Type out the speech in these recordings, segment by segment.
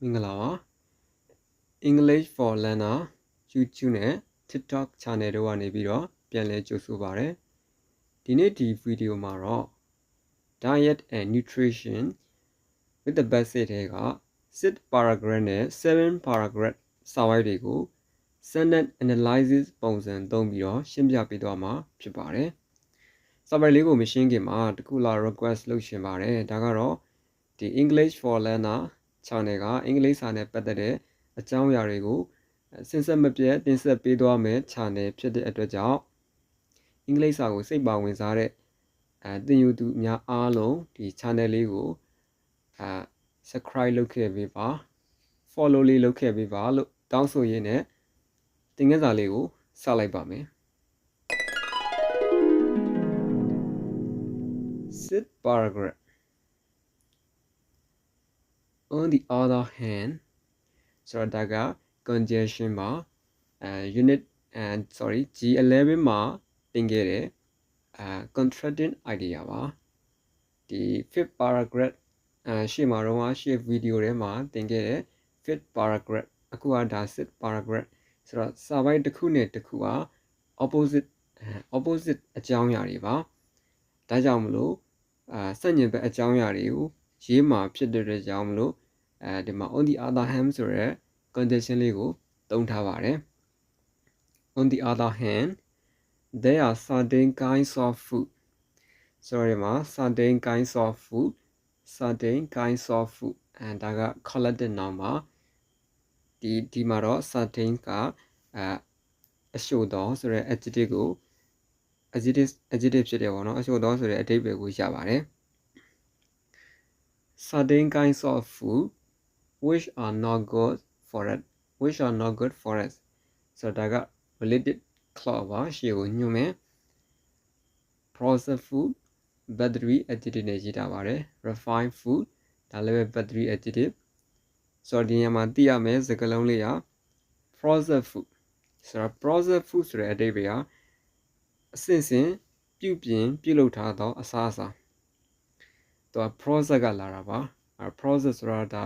မင်္ဂလာပါ English for Learner YouTube နဲ့ TikTok channel တို့ကနေပြီးတော့ပြန်လည်ကြိုဆိုပါရစေဒီနေ့ဒီဗီဒီယိုမှာတော့ Diet and Nutrition with the basic တွေက6 paragraph နဲ့7 paragraph စာဝိုက်တွေကို sentence analysis ပုံစံသုံးပြီးတော့ရှင်းပြပေးသွားမှာဖြစ်ပါတယ်စာပိုက်လေးကိုမရှင်းခင်မှာတခုလာ request လုပ်ရှင်ပါတယ်ဒါကတော့ဒီ English for Learner channel ကအင်္ဂလိပ်စာနဲ့ပတ်သက်တဲ့အကြောင်းအရာတွေကိုစင်ဆက်မပြတ်တင်ဆက်ပေးသွားမယ် channel ဖြစ်တဲ့အတွက်ကြောင့်အင်္ဂလိပ်စာကိုစိတ်ပါဝင်စားတဲ့အဲသင်ယူသူများအားလုံးဒီ channel လေးကိုအဲ subscribe လုပ်ခဲ့ပေးပါ follow လေးလုပ်ခဲ့ပေးပါလို့တောင်းဆိုရင်းနဲ့တင်ငယ်စာလေးကိုစလိုက်ပါမယ် sit paragraph on the other hand ဆိုတော့ဒါက congestion မှာအဲ unit and sorry G11 မှာတင်ခဲ့တဲ့အဲ contracting idea ပါဒီ fifth paragraph အဲရှေ့မှာတော့ရှေ့ video ထဲမှာတင်ခဲ့တဲ့ fifth paragraph အခုကဒါ sixth paragraph ဆိုတော့စာပိုက်တစ်ခုနဲ့တစ်ခုက opposite opposite အကြောင်းအရာတွေပါဒါကြောင့်မလို့အာစက်ညင်ဘက်အကြောင်းအရာတွေကိုရေးမှာဖြစ်တဲ့ကြောင့်မလို့ အဲဒီမှာ on the other hand ဆိုရဲ condition လေးကိုသုံးထားပါတယ် on the other hand there are certain kinds of food ဆိုရမှာ certain kinds of food certain kinds of food အဲဒါက collected noun ပါဒီဒီမှာတော့ certain ကအဲအရှို့တော့ဆိုရဲ adjective ကို adjective adjective ဖြစ်တယ်ပေါ့နော်အရှို့တော့ဆိုရဲအဓိပ္ပာယ်ကိုရပါတယ် certain kinds of food which are not good for it which are not good for us ဆိုတော့ဒါက related clause ပါရှေ့ကိုညွှန်မယ် processed food battery adjective နဲ့ရေးထားပါတယ် refined food ဒါလည်းပဲ battery adjective ဆိုတော့ဒီညမှာသိရမယ်စကားလုံးလေးက processed food ဆိုတော့ processed food ဆိုတဲ့အဓိပ္ပာယ်ကအစင်စင်ပြုပြင်ပြုလုပ်ထားသောအစားအစာသူက process ကလာတာပါအဲ process ဆိုတာဒါ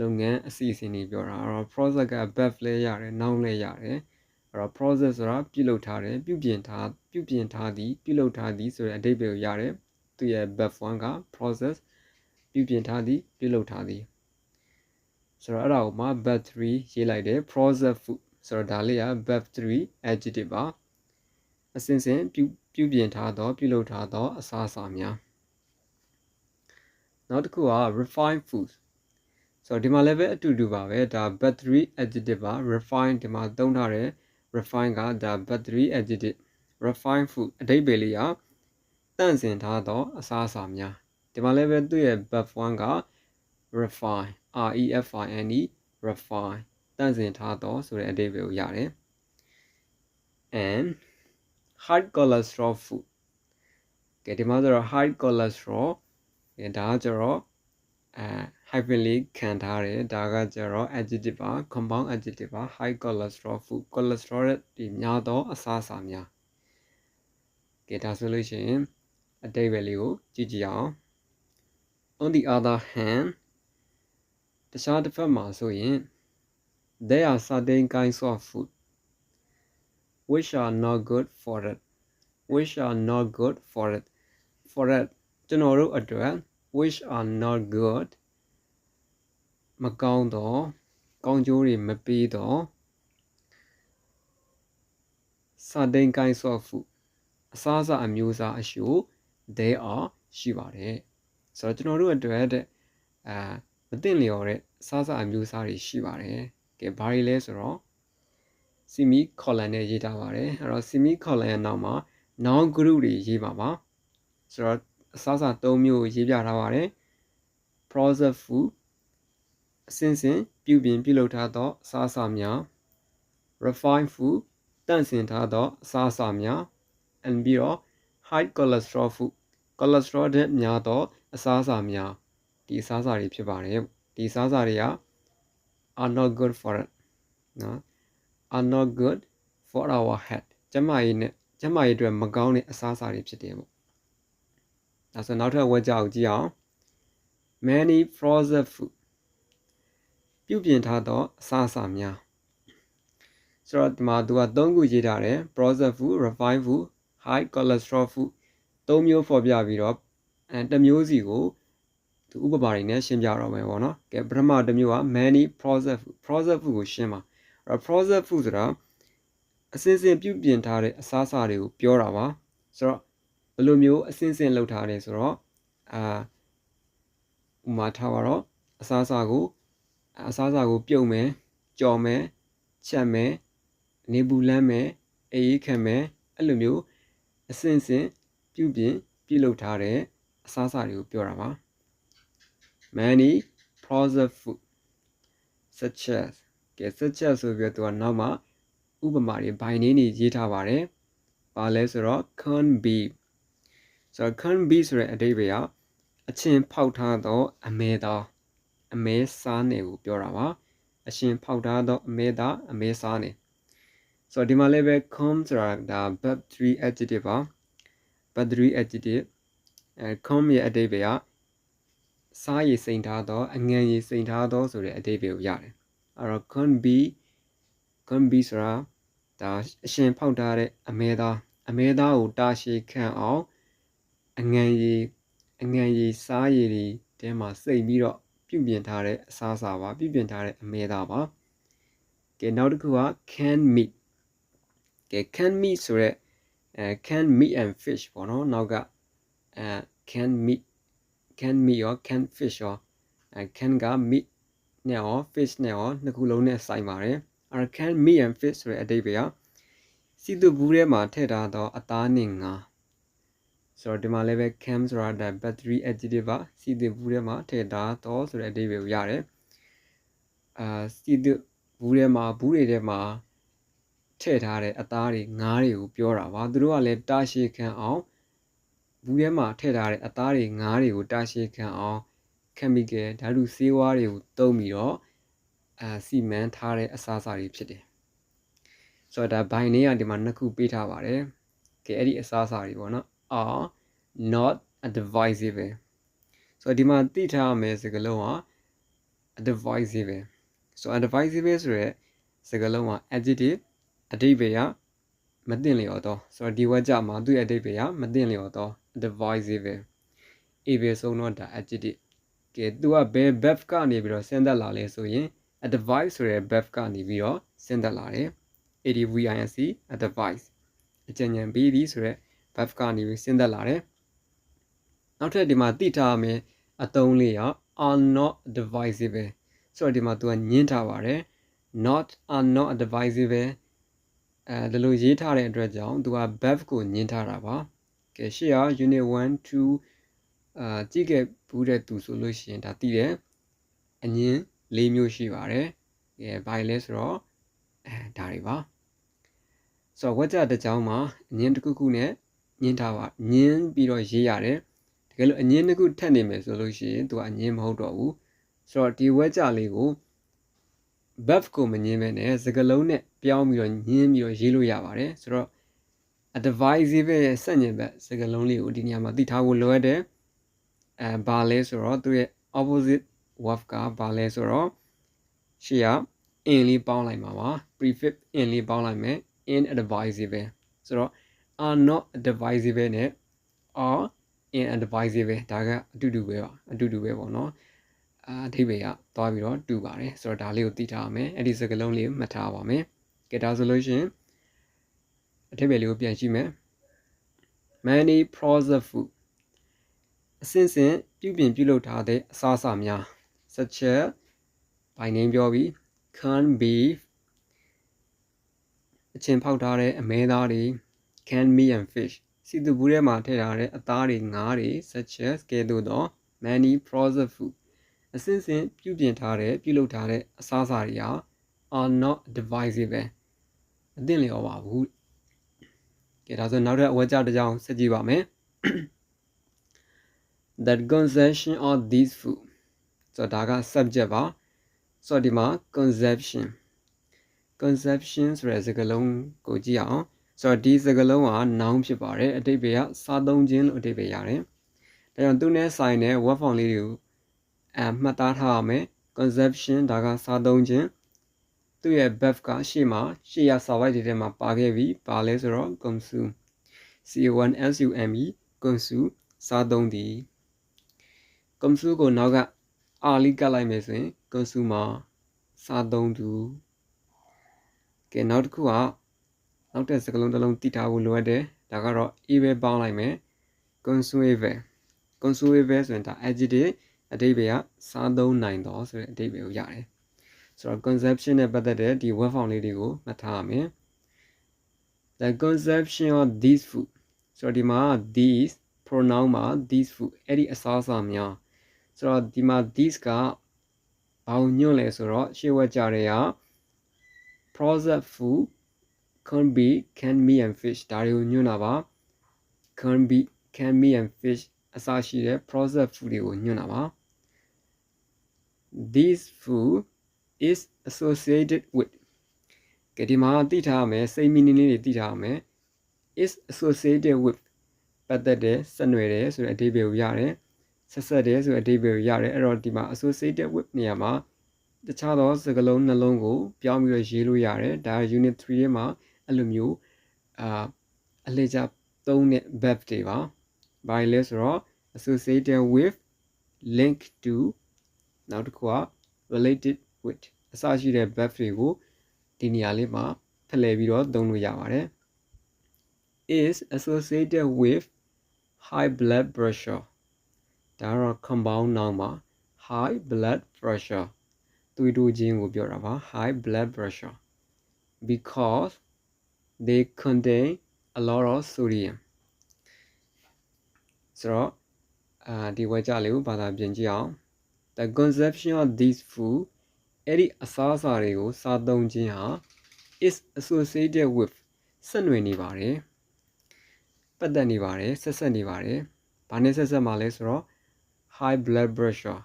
လုပ်ငန်းအစီအစဉ်တွေပြောတာအဲ့တော့ process က verb လည်းရတယ် noun လည်းရတယ်အဲ့တော့ process ဆိုတာပြုလုပ်ထားတယ်ပြုပြင်ထားပြုပြင်ထားသည်ပြုလုပ်ထားသည်ဆိုတဲ့အဓိပ္ပာယ်ကိုရတယ်သူရဲ့ verb 1က process ပြုပြင်ထားသည်ပြုလုပ်ထားသည်ဆိုတော့အဲ့ဒါကိုမှ verb 3ရေးလိုက်တယ် process food ဆိုတော့ဒါလေးက verb 3 adjective ပါအစဉ်စဉ်ပြုပြုပြင်ထားသော ပြုလုပ်ထားသောအစားအစာများနောက်တစ်ခုက refined food ဆိုတော့ဒီမှာလည်းပဲအတူတူပါပဲဒါ battery adjective ပါ refine ဒီမှာသုံးထားတဲ့ refine ကဒါ battery adjective refine food အဓိပ္ပာယ်လေးကတန့်စင်ထားသောအစားအစာများဒီမှာလည်းပဲသူ့ရဲ့ verb 1က refine r e f i n e refine တန့်စင်ထားသောဆိုတဲ့အဓိပ္ပာယ်ကိုရတယ် and high cholesterol food ကဲဒီမှာဆိုတော့ high cholesterol ဒါကကျတော့အဲ hyphen လေးခံထားတယ်ဒါကကျတော့ adjective ပါ compound adjective ပါ high cholesterol food cholesterol ဒီများသောအစားအစာများကဲဒါဆိုလို့ရှိရင်အတိတ်ပဲလေးကိုကြည့်ကြည့်အောင် on the other hand တခြားတစ်ဖက်မှာဆိုရင် there are certain kinds of food which are not good for it which are not good for it for it ကျွန်တော်တို့အတွက် which are not good မကောင်းတော့ကောင်းကျိုးတွေမပေးတော့ certain kinds of food အစားအစာအမျိုးအစားအရှို့ they are ရှိပါတယ်ဆိုတော့ကျွန်တော်တို့အတွက်တဲ့အာမသိလျော်တဲ့အစားအစာအမျိုးအစားတွေရှိပါတယ်ကဲဘာတွေလဲဆိုတော့ semi colon နဲ့ရေးထားပါတယ်အဲ့တော့ semi colon ရဲ့နောက်မှာ noun group တွေရေးပါပါဆိုတော့အစားအစာ၃မျိုးကိုရေးပြထားပါတယ် processed food အစင်စင်ပြုပြင်ပြုလုပ်ထားသောအစားအစာများ refined food တန့်စင်ထားသောအစားအစာများ and ပြီးတော့ high cholesterol food cholesterol တဲ့များသောအစားအစာများဒီအစားအစာတွေဖြစ်ပါတယ်ဒီအစားအစာတွေက are not good for it နော် are not good for our health ကျန်းမာရေးနဲ့ကျန်းမာရေးအတွက်မကောင်းတဲ့အစားအစာတွေဖြစ်တယ်ပေါ့ဒါဆိုနောက်ထပ်ဝက်ကြောက်ကြည့်အောင် many frozen food ပြုပြင်ထားသောအစားအစာများဆိုတော့ဒီမှာသူက၃ခုရေးထားတယ် processed food refined food high cholesterol food ၃မျိုးဖော်ပြပြီးတော့အဲတစ်မျိုးစီကိုသူဥပမာတွေနဲ့ရှင်းပြတော့မယ်ပေါ့နော်ကဲပထမတစ်မျိုးက many processed food processed food ကိုရှင်းပါအဲ့တော့ processed food ဆိုတာအစင်းစင်ပြုပြင်ထားတဲ့အစားအစာတွေကိုပြောတာပါဆိုတော့ဘယ်လိုမျိုးအစင်းစင်လုပ်ထားတယ်ဆိုတော့အာဥမာထားပါတော့အစားအစာကို အစားအစာကိုပြုတ်မယ်ကြော်မယ်ချက်မယ်နေပူလန်းမယ်အေးခံမယ်အဲ့လိုမျိုးအစင်စင်ပြုပြင်ပြုလုပ်ထားတဲ့အစားအစာတွေကိုပြောတာပါ many processed food such as ကဲ such as ဆိုပြီးတော့သူကနောက်မှဥပမာတွေဘိုင်နေနေရေးထားပါတယ်။ဘာလဲဆိုတော့ corn beef ဆိုတော့ corn beef ဆိုတဲ့အဓိပ္ပာယ်ကအချင်းဖောက်ထားသောအမဲသား အမဲစားနေကိုပြောတာပါ။အချင်းဖောက်ထားသောအမဲသားအမဲစားနေဆိုတော့ဒီမှာလည်းပဲ com ဆိုတာဒါ verb 3 adjective ပါ verb 3 adjective အဲ com ရဲ့အဓိပ္ပာယ်ကစားရည်စိန်ထားသောအငံရည်စိန်ထားသောဆိုတဲ့အဓိပ္ပာယ်ကိုရတယ်အဲ့တော့ can be can be ဆိုတာဒါအရှင်ဖောက်ထားတဲ့အမဲသားအမဲသားကိုတာရှည်ခံအောင်အငံရည်အငံရည်စားရည်တွေတဲမှာစိတ်ပြီးတော့ ပြုပြင်ထားတဲ့အစားအစာပါပြုပြင်ထားတဲ့အမဲသားပါကဲနောက်တစ်ခုက can meat ကဲ can meat ဆိုရက်အဲ can meat and fish ပေါ့နော်နောက်ကအဲ can meat can meat ရော can fish ရောအဲ can က meat နဲ့ရော fish နဲ့ရောနှစ်ခုလုံးနဲ့ဆိုင်ပါတယ်အဲ can meat and fish ဆိုတဲ့အဓိပ္ပာယ်ကစီတူဘူးထဲမှာထည့်ထားသောအသားနဲ့ငါ ဆိုတော့ဒီမှာလည်းပဲ cam ဆိုတာဒါ battery adjective ပါစီတူဘူးထဲမှာထည့်ထားသောဆိုတဲ့အဓိပ္ပာယ်ကိုရတယ်အာစီတူဘူးထဲမှာဘူးတွေထဲမှာထည့်ထားတဲ့အသားတွေငါးတွေကိုပြောတာပါသူတို့ကလည်းတာရှည်ခံအောင်ဘူးထဲမှာထည့်ထားတဲ့အသားတွေငါးတွေကိုတာရှည်ခံအောင် chemical ဓာတုဆေးဝါးတွေကိုသုံးပြီးတော့အာစီမံထားတဲ့အစားအစာတွေဖြစ်တယ်ဆိုတော့ဒါဘိုင်နေကဒီမှာနှစ်ခုပေးထားပါတယ်ကဲအဲ့ဒီအစားအစာတွေပေါ့နော် are not advisable ဆိုတော့ဒီမှာသိထားရမယ်စကားလုံးက advisable ဆိုတော့ advisable ဆိုရဲစကားလုံးက adjective အဓိပ္ပာယ်ကမသိလျော်တော့ဆိုတော့ဒီဝက်ကြမှာသူ့ရဲ့အဓိပ္ပာယ်ကမသိလျော်တော့ advisable အေဘယ်ဆုံးတော့ဒါ adjective ကဲသူကဘယ် verb ကနေပြီးတော့ဆင်းသက်လာလဲဆိုရင် advice ဆိုတဲ့ verb ကနေပြီးတော့ဆင်းသက်လာတယ် advinc advice အကြံဉာဏ်ပေးသည်ဆိုတဲ့ verb ကနေပြီးဆင်းသက်လာတယ်နောက်ထပ်ဒီမှာသိထားမယ်အသုံးလေးက are not advisable ဆိုတော့ဒီမှာသူကညင်းထားပါတယ် not are not advisable အဲဒီလိုရေးထားတဲ့အတွက်ကြောင့်သူက verb ကိုညင်းထားတာပါကဲရှေ့က unit 1 2အာကြည့်ခဲ့ဘူးတဲ့သူဆိုလို့ရှိရင်ဒါသိတယ်အငင်း၄မျိုးရှိပါတယ်။အဲဘာလဲဆိုတော့အဲဒါတွေပါ။ဆိုတော့ဝက်ကြတစ်ကြောင်းမှာအငင်းတစ်ခုခုနဲ့ ညင်းထားပါညင်းပြီးတော့ရေးရတယ်။တကယ်လို့အငင်းတစ်ခုထပ်နေမယ်ဆိုလို့ရှိရင်သူကအငင်းမဟုတ်တော့ဘူး။ဆိုတော့ဒီဝက်ကြလေးကို verb ကိုမညင်းပဲနဲ့စကားလုံးနဲ့ပြောင်းပြီးတော့ညင်းပြီးတော့ရေးလို့ရပါတယ်။ဆိုတော့ advisable ရဲ့စက်ညင်ဘက်စကားလုံးလေးကိုဒီနေရာမှာသိထားဖို့လိုအပ်တယ်။အဲဘာလဲဆိုတော့သူရဲ့ opposite verb ကဘာလဲဆိုတော့ရှေ့က in လေးပေါင်းလိုက်မှာပါ prefix in လေးပေါင်းလိုက်မယ် inadvisable ဆိုတော့ are not advisable နဲ့ are inadvisable ဒါကအတူတူပဲပါအတူတူပဲပေါ့နော်အာအဓိပ္ပာယ်ကသွားပြီးတော့တူပါတယ်ဆိုတော့ဒါလေးကိုသိထားရမယ်အဲ့ဒီစကားလုံးလေးမှတ်ထားပါမယ်ကဲဒါဆိုလို့ရှိရင်အဓိပ္ပာယ်လေးကိုပြန်ကြည့်မယ် many processed food အစင်စင်ပြုပြင်ပြုလုပ်ထားတဲ့အစားအစာများ such as by name ပြောပြီး can beef အချင်းဖောက်ထားတဲ့အမဲသားတွေ can meat and fish စီတူဘူးထဲမှာထည့်ထားတဲ့အသားတွေငါးတွေ such as ကဲ့သို့သော many processed food အစင်စင်ပြုပြင်ထားတဲ့ပြုလုပ်ထားတဲ့အစားအစာတွေဟာ are not divisible အသင့်လျော်ပါဘူးကဲဒါဆိုနောက်ထပ်အဝဲကြတစ်ကြောင်းဆက်ကြည့်ပါမယ် that consumption of these food ဆိုတော့ဒါက subject ပါဆိုတော့ဒီမှာ conception conception ဆိုတဲ့စကားလုံးကိုကြည့်အောင် ဆိုတော့ဒီစကားလုံးက noun ဖြစ်ပါတယ်အတိတ်ပဲကစားသုံးခြင်းလို့အတိတ်ပဲရတယ်ဒါကြောင့်သူနဲ့ဆိုင်တဲ့ word form လေးတွေကိုအမှတ်သားထားရမယ် consumption ဒါကစားသုံးခြင်းသူ့ရဲ့ verb ကရှေ့မှာရှေ့ရ survive တွေထဲမှာပါခဲ့ပြီးပါလဲဆိုတော့ consume C1 SUME consume စားသုံးသည် consume ကိုနောက်ကအာလီကတ်လိုက်မယ်ဆိုရင် consumer စားသုံးသူကဲနောက်တစ်ခုက နောက်တဲ့စကားလုံးတစ်လုံးသိထားဖို့လိုအပ်တယ်ဒါကတော့ a ပဲပေါင်းလိုက်မယ် consumable consumable ဆိုရင်ဒါ adjective အဓိပ္ပာယ်ကစားသုံးနိုင်တော့ဆိုတဲ့အဓိပ္ပာယ်ကိုရတယ်ဆိုတော့ consumption နဲ့ပတ်သက်တဲ့ဒီ word form လေးတွေကိုမှတ်ထားရမယ် the consumption of these food ဆိုတော့ဒီမှာ these pronoun မှာ these food အဲ့ဒီအစားအစာများဆိုတော့ဒီမှာ these ကဘာကိုညွှန်လဲဆိုတော့ရှေ့ဝက်ကြတဲ့က processed food can be can be and fish ဒါတွေကိုညွှန်တာပါ can be can be and fish အစရှိတဲ့ processed food တွေကိုညွှန်တာပါ this food is associated with ကဲဒီမှာသိထားရမယ်စိတ်မီနင်းလေးတွေသိထားရမယ် is associated with ပတ်သက်တဲ့ဆက်နွယ်တယ်ဆိုတဲ့အဓိပ္ပာယ်ကိုရတယ်ဆက်ဆက်တယ်ဆိုတဲ့အဓိပ္ပာယ်ကိုရတယ်အဲ့တော့ဒီမှာ associated with နေရာမှာတခြားသောစကားလုံးနှလုံးကို ပြောင်းပြီးတော့ရေးလို့ရတယ်ဒါ unit 3ထဲမှာ အဲ့လိုမျိုးအာအလေကြသုံးတဲ့ verb တွေပါဘာလဲဆိုတော့ associated with link to နောက်တစ်ခုက related with အစရှိတဲ့ verb တွေကိုဒီနေရာလေးမှာဖလှယ်ပြီးတော့သုံးလို့ရပါတယ် is associated with high blood pressure ဒါကတော့ compound noun ပါ high blood pressure သွေးတိုးခြင်းကိုပြောတာပါ high blood pressure because they contain a lot of sodium ဆိုတော့အာဒီဝေကြလေးကိုဘာသာပြင်ကြည့်အောင် the consumption of these food အဲ့ဒီအစားအစာတွေကိုစားသုံးခြင်းဟာ is associated with ဆက်နွယ်နေပါတယ်ပတ်သက်နေပါတယ်ဆက်ဆက်နေပါတယ်ဘာနဲ့ဆက်ဆက်မှာလဲဆိုတော့ high blood pressure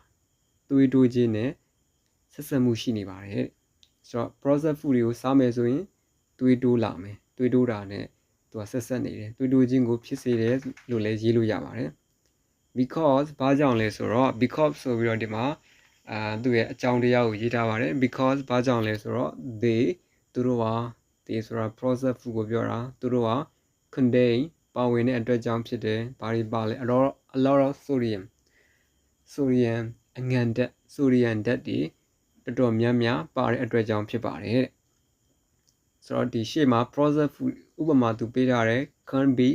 သွေးတိုးခြင်းနဲ့ဆက်ဆက်မှုရှိနေပါတယ်ဆိုတော့ processed food တွေကိုစားမယ်ဆိုရင် သွေးတိုးလာမယ်သွေးတိုးတာနဲ့သူကဆက်ဆက်နေတယ်သွေးတိုးခြင်းကိုဖြစ်စေတယ်လို့လည်းရေးလို့ရပါတယ် because ဘာကြောင့်လဲဆိုတော့ because ဆိုပြီးတော့ဒီမှာအာသူ့ရဲ့အကြောင်းတရားကိုရေးထားပါတယ် because ဘာကြောင့်လဲဆိုတော့ they သူတို့ဟာ they ဆိုတာ process food ကိုပြောတာသူတို့ဟာ contain ပါဝင်တဲ့အတွက်ကြောင့်ဖြစ်တယ်ဘာတွေပါလဲ a lot a lot of sodium sodium အငံဓာတ် sodium ဓာတ်တွေတော်တော်များများပါတဲ့အတွက်ကြောင့်ဖြစ်ပါတယ်တဲ့ ဆိုတော့ဒီရှေ့မှာ process food ဥပမာသူပေးထားတယ် can be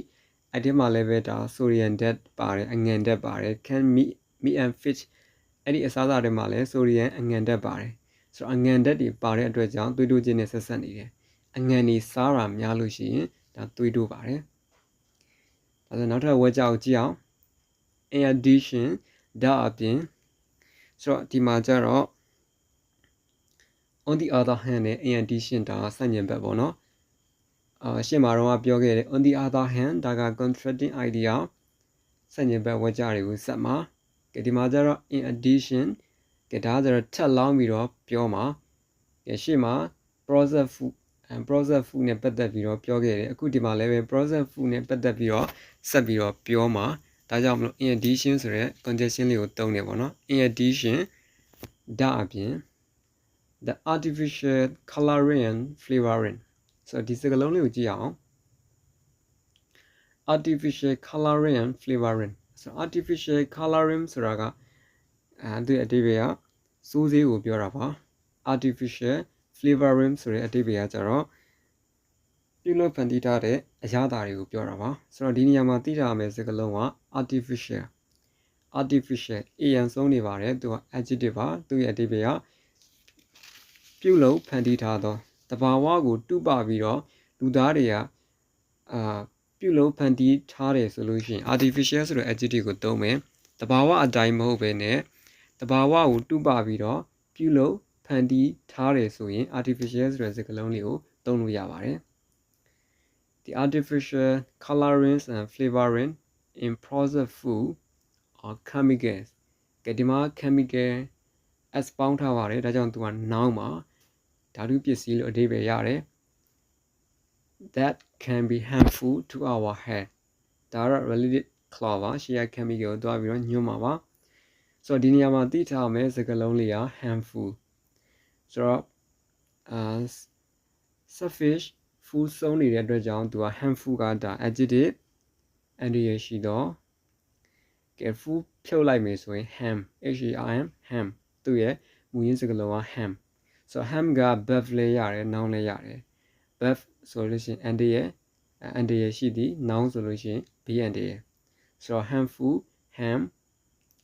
အဲ့ဒီမှာလည်းပဲဒါ sodium ဓာတ်ပါတယ်အငံဓာတ်ပါတယ် can meet meat and fish အဲ့ဒီအစားအစာတွေမှာလည်း sodium အငံဓာတ်ပါတယ်ဆိုတော့အငံဓာတ်တွေပါတဲ့အတွက်ကြောင့်သွေးတိုးခြင်းနဲ့ဆက်ဆက်နေတယ်အငံတွေစားတာများလို့ရှိရင်ဒါသွေးတိုးပါတယ်ဒါဆိုနောက်ထပ်ဝက်ကြောက်ကြည့်အောင် in addition ဒါအပြင်ဆိုတော့ဒီမှာကျတော့ on the other hand နဲ့ in addition ဒါဆန့်ကျင်ဘက်ပေါ့နော်အာရှင်းမှာတော့ပြောခဲ့တယ် on the other hand ဒါက contradicting idea ဆန့်ကျင်ဘက်ဝက်ကြတွေကိုစက်မှာကဲဒီမှာကျတော့ in addition ကဲဒါကျတော့ထပ်လောင်းပြီးတော့ပြောမှာကဲရှေ့မှာ process food process food နဲ့ပတ်သက်ပြီးတော့ပြောခဲ့တယ်အခုဒီမှာလည်းပဲ process food နဲ့ပတ်သက်ပြီးတော့ဆက်ပြီးတော့ပြောမှာဒါကြောင့်မလို့ in addition ဆိုတဲ့ conjunction လေးကိုသုံးတယ်ပေါ့နော် in addition ဒါအပြင် the artificial coloring and flavoring ဆိုတော့ဒီစကားလုံးလေးကိုကြည့်အောင် artificial coloring and flavoring ဆိုတော့ artificial coloring ဆိုတာကအဲဒီအတိပ္ပယ်ကစိုးစေးကိုပြောတာပါ artificial flavoring ဆိုတဲ့အတိပ္ပယ်ကကျတော့ပြုလုပ်ဖန်တီးထားတဲ့အရာသာတွေကိုပြောတာပါဆိုတော့ဒီနေရာမှာသိထားမယ့်စကားလုံးက artificial artificial an ဆုံးနေပါတယ်သူက adjective ပါသူရဲ့အတိပ္ပယ်က ပြုလုပ်ဖန်တီးထားသောတဘာဝကိုတုပပြီးတော့လူသားတွေကအာပြုလုပ်ဖန်တီးထားတယ်ဆိုလို့ရှိရင် artificial ဆိုတဲ့ adjective ကိုသုံးမယ်တဘာဝအတိုင်းမဟုတ်ဘဲနဲ့တဘာဝကိုတုပပြီးတော့ပြုလုပ်ဖန်တီးထားတယ်ဆိုရင် artificial ဆိုတဲ့စကားလုံးလေးကိုသုံးလို့ရပါတယ် the artificial colorings and flavoring in processed food are chemicals ကဲဒီမှာ chemical s ပေါင်းထားပါတယ်ဒါကြောင့်သူက noun ပါ ဓာတုပစ္စည်းလို့အဓိပ္ပာယ်ရတယ် that can be harmful to our health ဒါတော့ related clause ပါရှေ့က chemical ကိုတွားပြီးတော့ညွှန်းမှာပါဆိုတော့ဒီနေရာမှာသိထားမယ်စကားလုံးလေးက harmful ဆိုတော့အာ suffix full စုံနေတဲ့အတွက်ကြောင့်သူက harmful ကဒါ adjective အန်ဒီရရှိတော့ careful ဖြုတ်လိုက်မယ်ဆိုရင် ham h a r m ham သူ့ရဲ့မူရင်းစကားလုံးက ham ဆိုတော့ ham က buff လည်းရတယ် noun လည်းရတယ် buff ဆိုလို့ရှိရင် and ရဲ့ and ရဲ့ရှိသည် noun ဆိုလို့ရှိရင် b and ရဲ့ဆိုတော့ harmful ham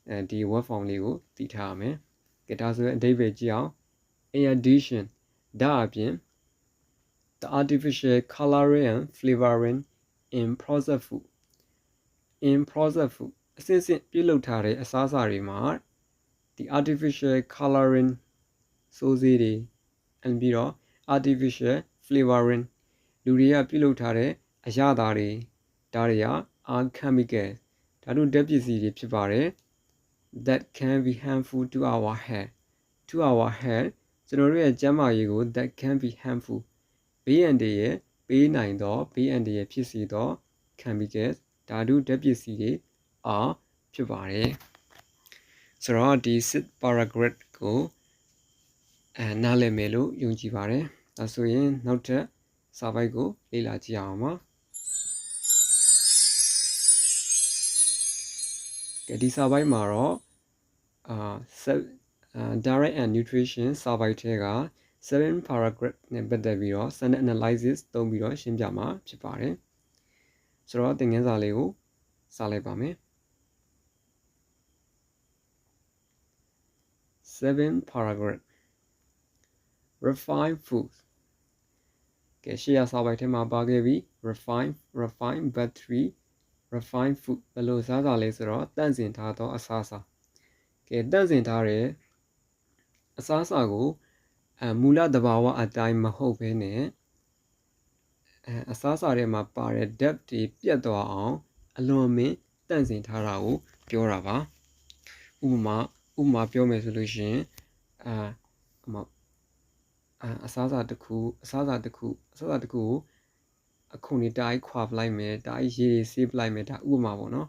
အဲဒီ word form လေးကိုတည်ထားရမယ်ကဲဒါဆိုရင်အဓိပ္ပာယ်ကြည့်အောင် in addition ဒါအပြင် the artificial coloring and flavoring in processed food in processed food အစစ်စစ်ပြုလုပ်ထားတဲ့အစားအစာတွေမှာ the artificial coloring စိုးစေးတွေအပြီးတော့ artificial flavoring လူတွေကပြုလုပ်ထားတဲ့အရသာတွေဒါတွေက are chemical ဓာတုဓာတ်ပစ္စည်းတွေဖြစ်ပါတယ် that can be harmful to our health to our health ကျွန်တော်တို့ရဲ့ကျန်းမာရေးကို that can be harmful ဘေးအန္တရာယ်ပေးနိုင်သောဘေးအန္တရာယ်ဖြစ်စေသော chemicals ဓာတုဓာတ်ပစ္စည်းတွေအားဖြစ်ပါတယ်ဆိုတော့ဒီ sit paragraph ကို အဲနားလည်မယ်လို့ယုံကြည်ပါတယ်ဒါဆိုရင်နောက်ထပ်စာပိုက်ကိုလေ့လာကြည့်အောင်ပါကဲဒီစာပိုက်မှာတော့အာ direct and nutrition စာပိုက်ထဲက7 paragraph နဲ့ပတ်သက်ပြီးတော့ sentence analysis သုံးပြီးတော့ရှင်းပြမှာဖြစ်ပါတယ်ဆိုတော့သင်ခန်းစာလေးကိုစလိုက်ပါမယ် 7 paragraph refine food ကဲရှေ့ရစာပိုက်ထဲမှာပါခဲ့ပြီး refine refine battery refine food ဘယ်လိုစားစာလဲဆိုတော့တန့်စင်ထားသောအစားအစာကဲတန့်စင်ထားတဲ့အစားအစာကိုအမူလတဘာဝအတိုင်းမဟုတ်ဘဲနဲ့အအစားအစာထဲမှာပါတဲ့ depth တွေပြတ်သွားအောင်အလွန်မင်းတန့်စင်ထားတာကိုပြောတာပါဥပမာဥပမာပြောမယ်ဆိုလို့ရှိရင်အာဟို အာအစားအစာတစ်ခုအစားအစာတစ်ခုအစားအစာတစ်ခုကိုအခုနေတိုင်းခွာပလိုက်မယ်တိုင်းရေတွေဆေးပလိုက်မယ်ဒါဥပမာပေါ့နော်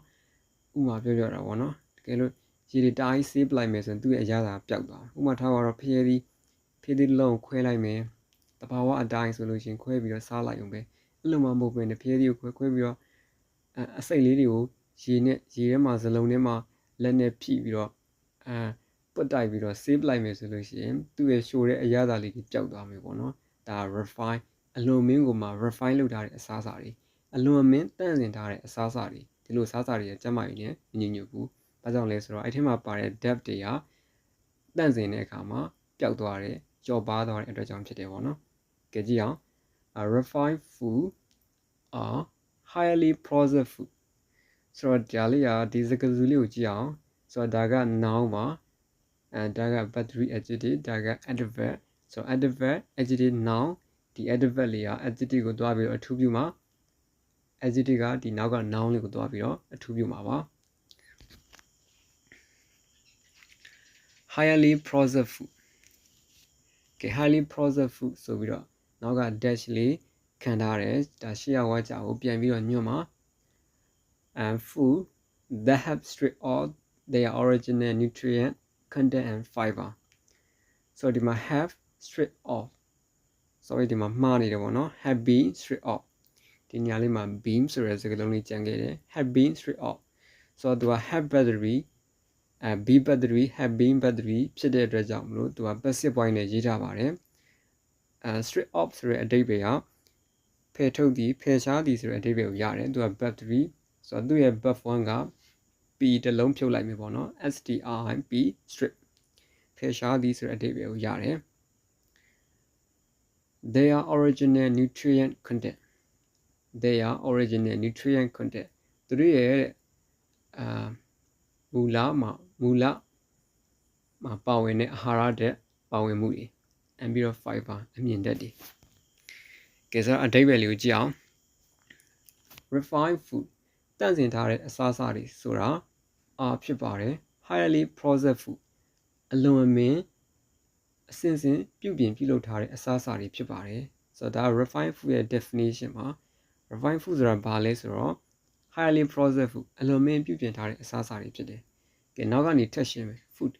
ဥပမာပြောပြတာပေါ့နော်တကယ်လို့ရေတွေတိုင်းဆေးပလိုက်မယ်ဆိုရင်သူ့ရဲ့အရသာပျောက်သွားဥပမာထားပါတော့ဖျဲသီးဖျဲသီးလုံးခွဲလိုက်မယ်တဘာဝအတိုင်းဆိုလို့ရှိရင်ခွဲပြီးတော့စားလိုက်အောင်ပဲအဲ့လိုမှမဟုတ်ဘဲနဲ့ဖျဲသီးကိုခွဲခွဲပြီးတော့အစိတ်လေးတွေကိုရေနဲ့ရေထဲမှာဇလုံးထဲမှာလက်နဲ့ဖိပြီးတော့အာ ပုတ်တိုက်ပြီးတော့ save လိုက်မယ်ဆိုလို့ရှိရင်သူ့ရဲ့ရှိုးတဲ့အရသာလေးတွေပျောက်သွားမယ်ပေါ့နော်ဒါ refine အလွန်မင်းကိုမှ refine လုပ်ထားတဲ့အစားအစာတွေအလွန်မင်းတန့်စင်ထားတဲ့အစားအစာတွေဒီလိုစားစာတွေရဲ့ကျန်းမာရေးနဲ့ညဉ့်ညွတ်ဘူး။ဘာကြောင့်လဲဆိုတော့အဲ့ထဲမှာပါတဲ့ depth တွေကတန့်စင်တဲ့အခါမှာပျောက်သွားတယ်ကြော်ပါသွားတဲ့အတွက်ကြောင့်ဖြစ်တယ်ပေါ့နော်။ကြည့်ကြည့်အောင် refined food are highly processed food ဆိုတော့ဒါလေးကဒီစကားစုလေးကိုကြည့်အောင်ဆိုတော့ဒါက noun ပါ အဲဒါက battery adjective ဒါက adverb ဆိုတော့ adverb adjective noun ဒီ adverb လေးက adjective ကိုတွားပြီးတော့အထူးပြုမှာ adjective ကဒီနောက်က noun လေးကိုတွားပြီးတော့အထူးပြုမှာပါ highly processed food ကဲ highly processed food ဆိုပြီးတော့နောက်က dash လေးခံထားတယ်ဒါရှေ့ရဝါကြကိုပြန်ပြီးတော့ညွှန်မှာ and food that have stripped all their original nutrient content and fiber so ဒီမှာ have stripped off sorry ဒီမှာမှားနေတယ်ပေါ့နော် have been stripped off ဒီညလေးမှာ beam ဆိုတဲ့စကားလုံးလေးကြံခဲ့တယ် have been stripped off ဆိုတော့သူက have battery အဲ B battery have been battery ဖြစ်တဲ့အတွက်ကြောင့်မလို့သူက passive point နဲ့ရေးထားပါတယ်အဲ strip off ဆိုတဲ့အဓိပ္ပာယ်ကဖယ်ထုတ်သည်ဖယ်ရှားသည်ဆိုတဲ့အဓိပ္ပာယ်ကိုရတယ်သူက battery ဆိုတော့သူ့ရဲ့ buff 1က P တစ်လုံးဖြုတ်လိုက်မယ်ပေါ့နော် STRP strip ဖယ်ရှားသည်ဆိုတဲ့အဓိပ္ပာယ်ကိုရတယ် their original nutrient content their original nutrient content သူတို့ရဲ့အာမူလမှာမူလမှာပါဝင်တဲ့အာဟာရတဲ့ပါဝင်မှုတွေအပြီးတော့ fiber အမြင့်တက်တွေကဲဆိုတော့အဓိပ္ပာယ်လေးကိုကြည့်အောင် refined food တန့်စင်ထားတဲ့အစားအစာတွေဆိုတာ အာဖြစ်ပါတယ် highly processed food အလွန်အမင်းအစင်စင်ပြုပြင်ပြုလုပ်ထားတဲ့အစားအစာတွေဖြစ်ပါတယ်ဆိုတော့ဒါ refined food ရဲ့ definition မှာ refined food ဆိုတာဘာလဲဆိုတော့ highly processed food အလွန်မင်းပြုပြင်ထားတဲ့အစားအစာတွေဖြစ်တယ်ကဲနောက်ကနေထက်ရှင်းမယ် food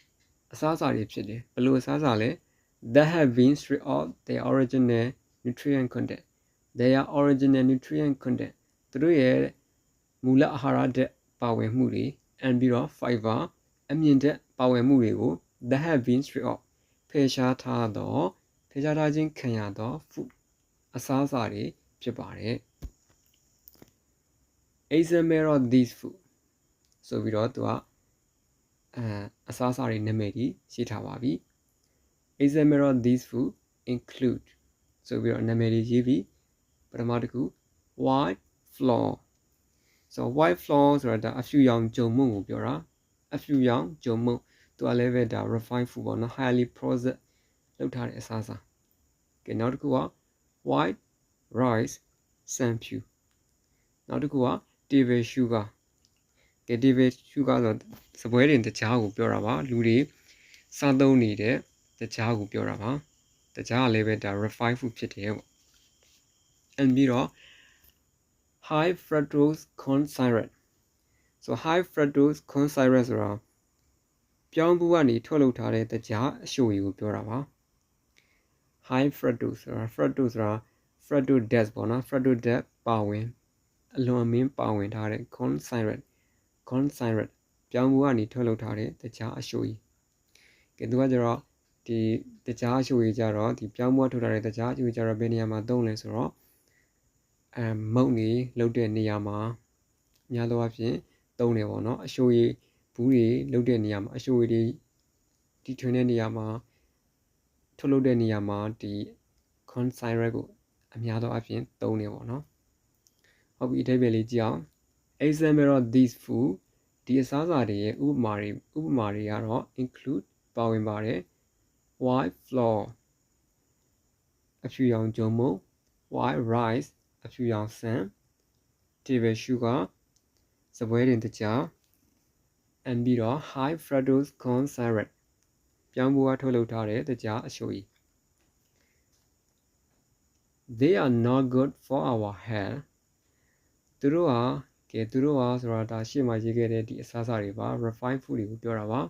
အစားအစာတွေဖြစ်တယ်ဘယ်လိုအစားအစာလဲ that have been stripped of their original nutrient content their original nutrient content သူတို့ရဲ့မူလအာဟာရဓာတ်ပါဝင်မှုတွေ and ပြီးတော့ fiber အမြင့်ဓာတ်ပါဝင်မှုတွေကို that have been stripped of ဖယ်ရှားထားသောဖယ်ရှားထားခြင်းခံရသော food အစားအစာတွေဖြစ်ပါတယ် example of these food ဆိုပြီးတော့သူကအဲအစားအစာတွေနာမည်ကြီးရှိထားပါပြီ example of these food include ဆိုပြီးတော့နာမည်ကြီးရေးပြီးပထမတစ်ခု white flour so white flour ဆိုတာဒါအဖြူရောင်ဂျုံမုံကိုပြောတာအဖြူရောင်ဂျုံမုံသူကလည်းပဲဒါ refined food ပေါ့နော် highly processed လုပ်ထားတဲ့အစားအစာကဲနောက်တစ်ခုက white rice စံဖြူနောက်တစ်ခုက table sugar ကဲ table sugar ဆိုစပွဲတင်တကြားကိုပြောတာပါလူတွေစားသုံးနေတဲ့တကြားကိုပြောတာပါတကြားကလည်းပဲဒါ refined food ဖြစ်တယ်ပေါ့အပြီးတော့ high fructose corn syrup so high fructose corn syrup ဆိုတာပြောင်းပူကနေထုတ်လုပ်ထားတဲ့တကြားအရှိုရည်ကိုပြောတာပါ high fructose ဆိုတာ fructose ဆိုတာ fructose death ပေါ့နော် fructose death ပါဝင်အလွန်အမင်းပါဝင်ထားတဲ့ corn syrup corn syrup ပြောင်းပူကနေထုတ်လုပ်ထားတဲ့တကြားအရှိုရည်ကဲသူကကျတော့ဒီတကြားအရှိုရည်ကြတော့ဒီပြောင်းပူကထုတ်ထားတဲ့တကြားအရှိုရည်ကြတော့ဘယ်နေရာမှာသုံးလဲဆိုတော့ အဲမုတ်နေလုတ်တဲ့နေရာမှာများသောအားဖြင့်သုံးတယ်ပေါ့နော်အရှိုရည်ဘူးတွေလုတ်တဲ့နေရာမှာအရှိုရည်တွေဒီထွင်တဲ့နေရာမှာထုတ်လုပ်တဲ့နေရာမှာဒီ corn syrup ကိုအများသောအားဖြင့်သုံးတယ်ပေါ့နော်ဟုတ်ပြီအထိပ္ပယ်လေးကြည့်အောင် example of these food ဒီအစားအစာတွေရဲ့ဥပမာတွေဥပမာတွေကတော့ include ပါဝင်ပါတယ် white flour အဖြူရောင်ဂျုံမုံ white rice အဖြူရောင်ဆန် table sugar စပွဲတင်တကြား and ပြီးတော့ high fructose corn syrup ပြောင်းပူကထုတ်လုပ်ထားတဲ့တကြားအရှိုရည် they are not good for our health သူတို့ဟာကဲသူတို့ဟာဆိုတာဒါရှေ့မှာရေးခဲ့တဲ့ဒီအစားအစာတွေပါ refined food တွေကိုပြောတာပါ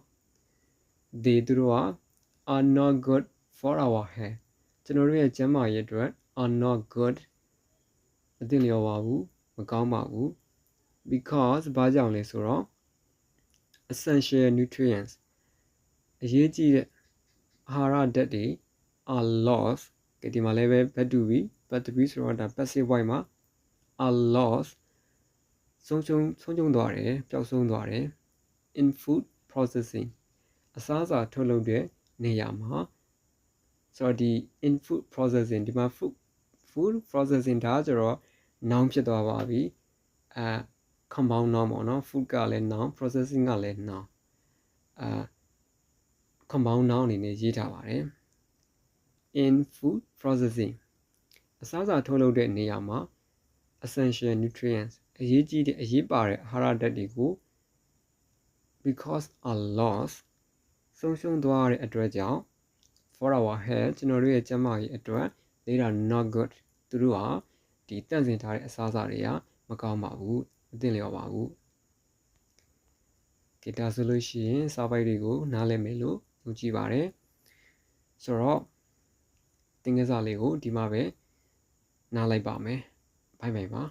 they သူတို့ဟာ are not good for our health ကျွန်တော်တို့ရဲ့ကျန်းမာရေးအတွက် are not good မသိလျော်ပါဘူးမကောင်းပါဘူး because ဘာကြောင့်လဲဆိုတော့ essential nutrients အရေးကြီးတဲ့အာဟာရဓာတ်တွေ are lost ကဲဒီမှာလည်းပဲ bad to be bad to be ဆိုတော့ဒါ passive voice မှာ are lost ဆုံးရှုံးဆုံးရှုံးသွားတယ်ပျောက်ဆုံးသွားတယ် in food processing အစားအစာထုတ်လုပ်တဲ့နေရာမှာဆိုတော့ဒီ in food processing ဒီမှာ food food processing ဒါကြတော့ noun ဖြစ်သွားပါပြီအဲ compound noun ပေါ့နော် food ကလည်း noun processing ကလည်း noun အဲ compound noun အနေနဲ့ရေးထားပါတယ် in food processing အစားအစာထုတ်လုပ်တဲ့နေရာမှာ essential nutrients အရေးကြီးတဲ့အရေးပါတဲ့အာဟာရဓာတ်တွေကို because are lost ဆုံးရှုံးသွားတဲ့အတွက်ကြောင့် for our health ကျွန်တော်တို့ရဲ့ကျန်းမာရေးအတွက် they are not good သူတို့ဟာ ဒီတန့်စင်ထားတဲ့အစားအစာတွေကမကောင်းပါဘူးမသင့်လျော်ပါဘူးကဲဒါဆိုလို့ရှိရင်စာပိုက်တွေကိုနားလည်မယ်လို့ယုံကြည်ပါတယ်ဆိုတော့သင်ခန်းစာလေးကိုဒီမှာပဲနားလိုက်ပါမယ်ဘိုင်ဘိုင်ပါ